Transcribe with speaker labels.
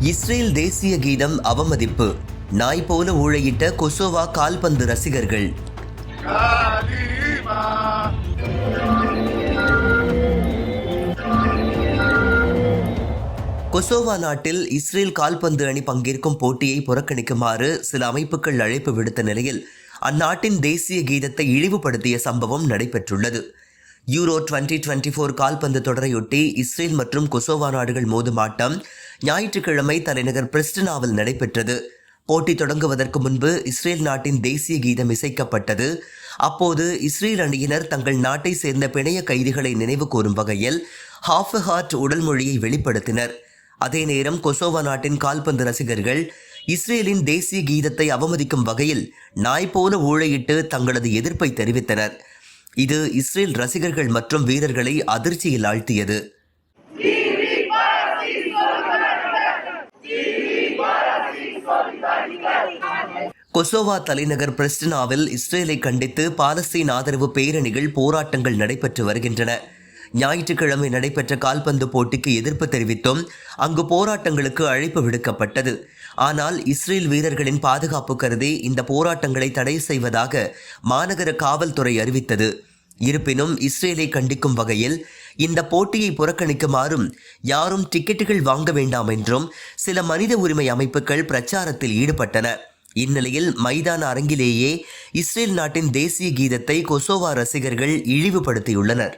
Speaker 1: Israel தேசிய கீதம் அவமதிப்பு. நாய் போல ஊழையிட்ட கொசோவா கால்பந்து ரசிகர்கள். கொசோவா நாட்டில் இஸ்ரேல் கால்பந்து அணி பங்கேற்கும் போட்டியை புறக்கணிக்குமாறு சில அமைப்புகள் அழைப்பு விடுத்த நிலையில் அந்நாட்டின் தேசிய கீதத்தை இழிவுபடுத்திய சம்பவம் நடைபெற்றுள்ளது. யூரோ 2024 டுவெண்ட்டி ஃபோர் கால்பந்து தொடரையொட்டி இஸ்ரேல் மற்றும் கொசோவா நாடுகள் மோதும் ஆட்டம் ஞாயிற்றுக்கிழமை தலைநகர் பிரிஸ்டினாவில் நடைபெற்றது. போட்டி தொடங்குவதற்கு முன்பு இஸ்ரேல் நாட்டின் தேசிய கீதம் இசைக்கப்பட்டது. அப்போது இஸ்ரேல் அணியினர் தங்கள் நாட்டை சேர்ந்த பிணைய கைதிகளை நினைவு கூறும் வகையில் ஹாஃப் ஹார்ட் உடல் மொழியை வெளிப்படுத்தினர். அதே நேரம் கொசோவா நாட்டின் கால்பந்து ரசிகர்கள் இஸ்ரேலின் தேசிய கீதத்தை அவமதிக்கும் வகையில் நாய் போல ஊழையிட்டு தங்களது எதிர்ப்பை தெரிவித்தனர். இது இஸ்ரேல் ரசிகர்கள் மற்றும் வீரர்களை அதிர்ச்சியில் ஆழ்த்தியது. கொசோவா தலைநகர் பிரிஸ்டினாவில் இஸ்ரேலை கண்டித்து பாலஸ்தீன் ஆதரவு பேரணிகள் போராட்டங்கள் நடைபெற்று வருகின்றன. ஞாயிற்றுக்கிழமை நடைபெற்ற கால்பந்து போட்டிக்கு எதிர்ப்பு தெரிவித்தும் அங்கு போராட்டங்களுக்கு அழைப்பு விடுக்கப்பட்டது. ஆனால் இஸ்ரேல் வீரர்களின் பாதுகாப்பு கருதி இந்த போராட்டங்களை தடை செய்வதாக மாநகர காவல்துறை அறிவித்தது. இருப்பினும் இஸ்ரேலை கண்டிக்கும் வகையில் இந்த போட்டியை புறக்கணிக்குமாறும் யாரும் டிக்கெட்டுகள் வாங்க வேண்டாம் என்றும் சில மனித உரிமை அமைப்புகள் பிரச்சாரத்தில் ஈடுபட்டன. இந்நிலையில் மைதான அரங்கிலேயே இஸ்ரேல் நாட்டின் தேசிய கீதத்தை கொசோவா ரசிகர்கள் இழிவுபடுத்தியுள்ளனர்.